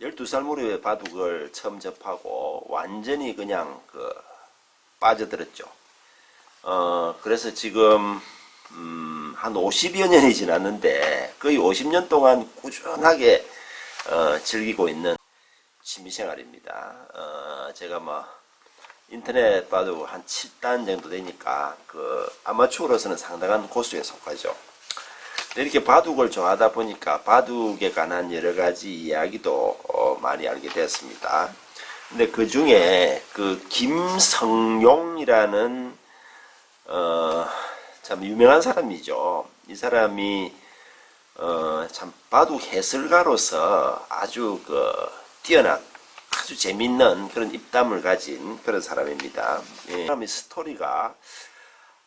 12살 무렵에 바둑을 처음 접하고 완전히 그냥 그 빠져들었죠. 어, 그래서 지금 음, 한 50여 년이 지났는데 거의 50년 동안 꾸준하게 어, 즐기고 있는 취미생활입니다. 어, 제가 뭐 인터넷 바둑 한 7단 정도 되니까 그 아마추어로서는 상당한 고수에 속하죠. 이렇게 바둑을 좋아하다 보니까 바둑에 관한 여러 가지 이야기도 어, 많이 알게 되었습니다. 근데 그 중에 그 김성용이라는 어, 참 유명한 사람이죠. 이 사람이 어, 참 바둑 해설가로서 아주 그 뛰어난 아주 재밌는 그런 입담을 가진 그런 사람입니다. 예. 이 사람의 스토리가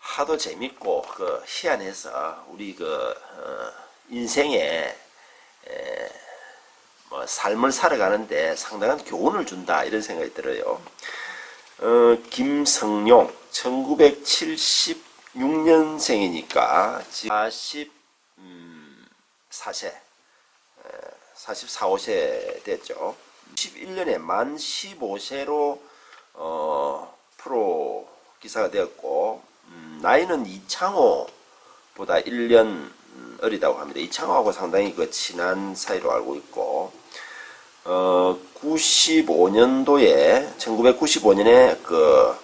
하도 재밌고 그 희한해서 우리 그 어, 인생에 에, 뭐 삶을 살아가는데 상당한 교훈을 준다 이런 생각이 들어요. 어, 김성용 1976년생이니까 지금 44세 44, 5세 됐죠. 11년에 만 15세로 어, 프로 기사가 되었고 음, 나이는 이창호보다 1년 음, 어리다고 합니다. 이창호하고 상당히 그 친한 사이로 알고 있고 어, 95년도에 1995년에 그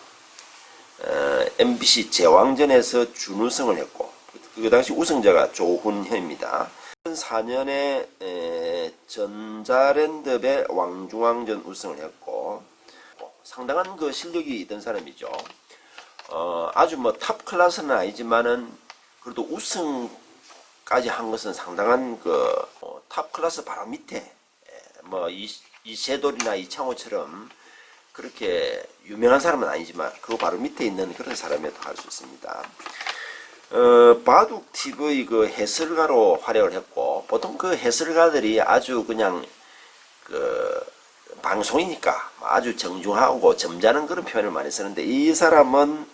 어, MBC 제왕전에서 준우승을 했고 그 당시 우승자가 조훈현입니다. 2004년에 에, 전자랜드배 왕중왕전 우승을 했고 상당한 그 실력이 있던 사람이죠. 어, 아주 뭐 탑 클래스는 아니지만은 그래도 우승까지 한 것은 상당한 그탑 클래스 바로 밑에 에, 뭐 이, 이세돌이나 이창호처럼 그렇게 유명한 사람은 아니지만 그 바로 밑에 있는 그런 사람이라고 할 수 있습니다. 어, 바둑 TV 그 해설가로 활약을 했고 보통 그 해설가들이 아주 그냥 그 방송이니까 아주 정중하고 점잖은 그런 표현을 많이 쓰는데 이 사람은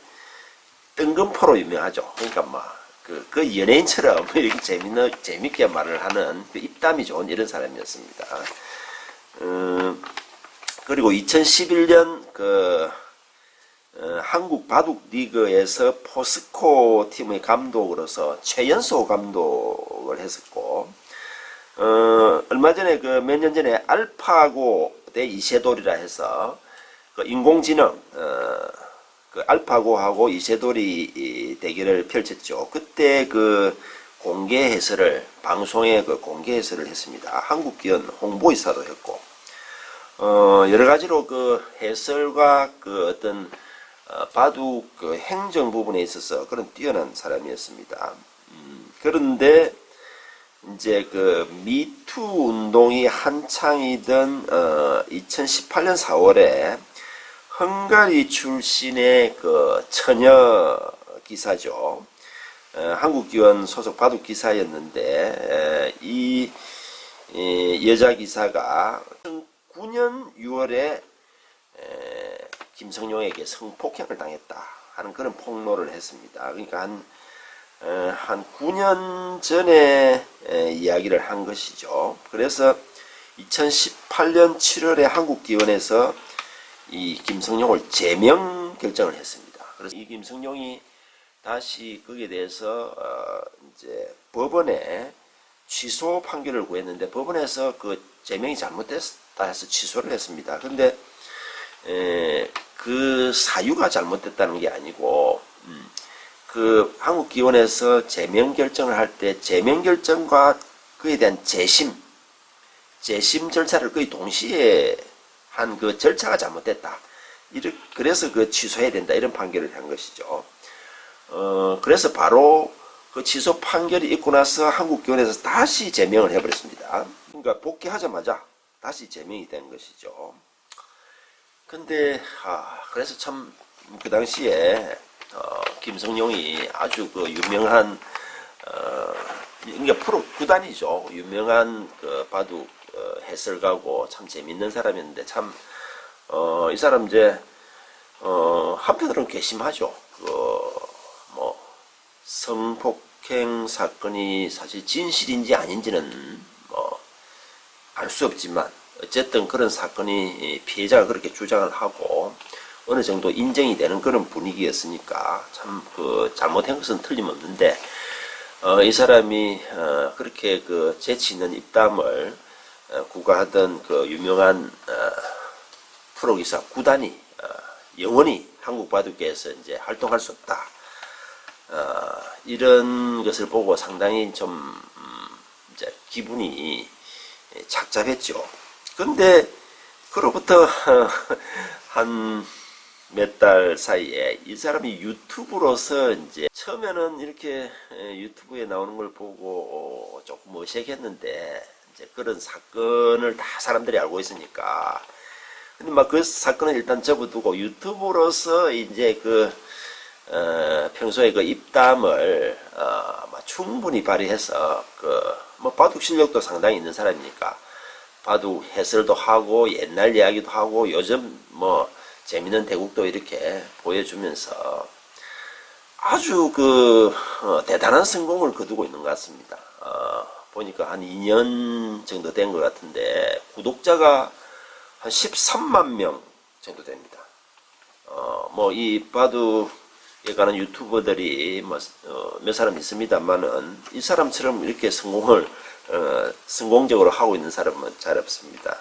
뜬금포로 유명하죠. 그러니까 뭐그 그 연예인처럼 이렇게 재밌는 재밌게 말을 하는 그 입담이 좋은 이런 사람이었습니다. 음, 그리고 2011년 그 어, 한국 바둑 리그에서 포스코 팀의 감독으로서 최연소 감독을 했었고 어, 얼마 전에 그 몇 년 전에 알파고 대 이세돌이라 해서 그 인공지능 어, 그 알파고하고 이세돌이 이 대결을 펼쳤죠. 그때 그 공개 해설을 방송에 그 공개 해설을 했습니다. 한국기원 홍보이사도 했고 어, 여러 가지로 그 해설과 그 어떤 어, 바둑 그 행정 부분에 있어서 그런 뛰어난 사람이었습니다. 음, 그런데 이제 그 미투 운동이 한창이던 어, 2018년 4월에 헝가리 출신의 그 처녀 기사죠. 어, 한국기원 소속 바둑 기사였는데 에, 이, 이 여자 기사가 2009년 6월에 에, 김성용에게 성폭행을 당했다 하는 그런 폭로를 했습니다. 그러니까 한, 어, 한 9년 전에 에, 이야기를 한 것이죠. 그래서 2018년 7월에 한국기원에서 이 김성용을 제명 결정을 했습니다. 그래서 이 김성용이 다시 거기에 대해서 어, 이제 법원에 취소 판결을 구했는데 법원에서 그 제명이 잘못됐다 해서 취소를 했습니다. 에, 그 사유가 잘못됐다는 게 아니고 음, 그 한국 기원에서 제명 결정을 할 때 제명 결정과 그에 대한 재심 재심 절차를 거의 동시에 한 그 절차가 잘못됐다. 이렇게 그래서 그 취소해야 된다 이런 판결을 한 것이죠. 어 그래서 바로 그 취소 판결이 있고 나서 한국 기원에서 다시 제명을 해버렸습니다. 그러니까 복귀하자마자 다시 제명이 된 것이죠. 근데 아 그래서 참 그 당시에 어, 김성용이 아주 그 유명한 어 이게 프로 구단이죠 유명한 그 바둑 어, 해설가고 참 재밌는 사람이었는데 참 어 이 사람 이제 어 한편으로는 괘씸하죠. 그 뭐 성폭행 사건이 사실 진실인지 아닌지는 뭐 알 수 없지만 어쨌든 그런 사건이 피해자가 그렇게 주장을 하고 어느 정도 인정이 되는 그런 분위기였으니까 참 그 잘못한 것은 틀림없는데 어, 이 사람이 어, 그렇게 그 재치 있는 입담을 어, 구가 하던 그 유명한 어, 프로 기사 구단이 어, 영원히 한국 바둑계에서 이제 활동할 수 없다. 어, 이런 것을 보고 상당히 좀 음, 이제 기분이 착잡했죠. 근데 그로부터 한 몇 달 사이에 이 사람이 유튜브로서 이제 처음에는 이렇게 에, 유튜브에 나오는 걸 보고 어, 조금 어색했는데 이제 그런 사건을 다 사람들이 알고 있으니까 근데 막 그 사건을 일단 접어두고 유튜브로서 이제 그 어, 평소에 그 입담을 어, 막 충분히 발휘해서 그 뭐 바둑 실력도 상당히 있는 사람이니까 바둑 해설도 하고 옛날 이야기도 하고 요즘 뭐 재밌는 대국도 이렇게 보여주면서 아주 그 어, 대단한 성공을 거두고 있는 것 같습니다. 어, 보니까 한 2년 정도 된 것 같은데 구독자가 한 13만 명 정도 됩니다. 어, 뭐 이 바둑에 관한 유튜버들이 뭐, 어, 몇 사람 있습니다만은 이 사람처럼 이렇게 성공을 어, 성공적으로 하고 있는 사람은 잘 없습니다.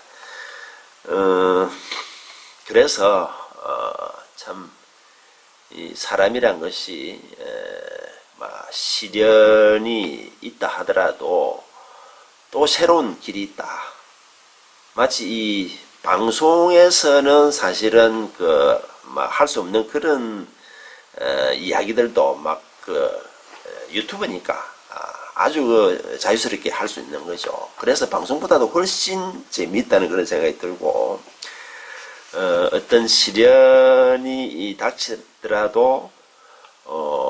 어, 그래서 어, 참 이 사람이란 것이 에, 막 시련이 있다 하더라도 또 새로운 길이 있다. 마치 이 방송에서는 사실은 그막할수 없는 그런 어, 이야기들도 막 그 유튜브니까 아, 아주 그 자유스럽게 할 수 있는 거죠. 그래서 방송보다도 훨씬 재미있다는 그런 생각이 들고 어, 어떤 시련이 이 닥치더라도 어,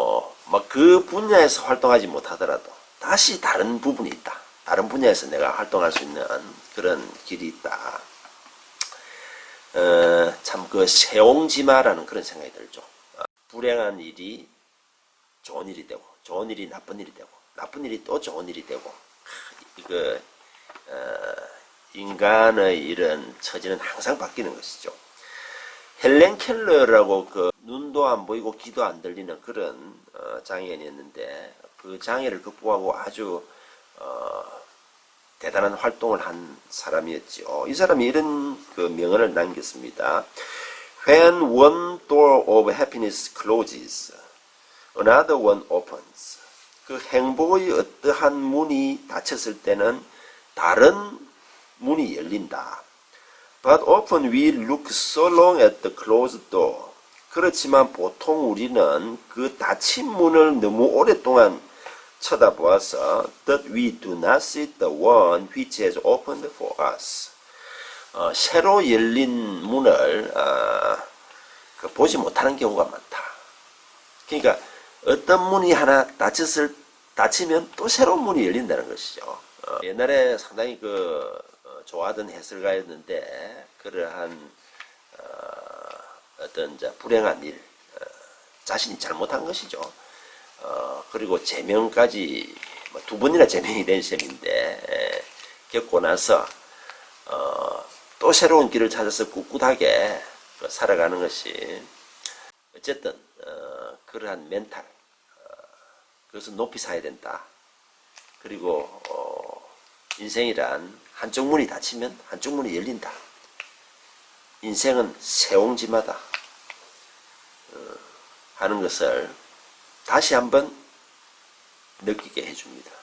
막 그 분야에서 활동하지 못하더라도 다시 다른 부분이 있다. 다른 분야에서 내가 활동할 수 있는 그런 길이 있다. 어, 참그 세옹지마라는 그런 생각이 들죠. 어, 불행한 일이 좋은 일이 되고, 좋은 일이 나쁜 일이 되고, 나쁜 일이 또 좋은 일이 되고, 이거 어, 인간의 이런 처지는 항상 바뀌는 것이죠. 헬렌 켈러라고 그 눈도 안 보이고 귀도 안 들리는 그런 어, 장애인이었는데 그 장애를 극복하고 아주 어, 대단한 활동을 한 사람이었죠. 이 사람이 이런 그 명언을 남겼습니다. When one door of happiness closes, another one opens. 그 행복의 어떠한 문이 닫혔을 때는 다른 문이 열린다. But often we look so long at the closed door. 그렇지만 보통 우리는 그 닫힌 문을 너무 오랫동안 쳐다보아서 that we do not see the one which has opened for us. 어, 새로 열린 문을 어, 그 보지 못하는 경우가 많다. 그러니까 어떤 문이 하나 닫혔을 닫히면 또 새로운 문이 열린다는 것이죠. 어, 옛날에 상당히 그 어, 좋아하던 해설가였는데 그러한 어, 떤 불행한 일 어, 자신이 잘못한 것이죠. 어, 그리고 제명까지 뭐두 번이나 제명이 된 셈인데 에, 겪고 나서 어, 또 새로운 길을 찾아서 꿋꿋하게 그 살아가는 것이 어쨌든 어, 그러한 멘탈 어, 그것은 높이 사야 된다. 그리고 어, 인생이란 한쪽 문이 닫히면 한쪽 문이 열린다. 인생은 세옹지마다 어, 하는 것을 다시 한번 느끼게 해줍니다.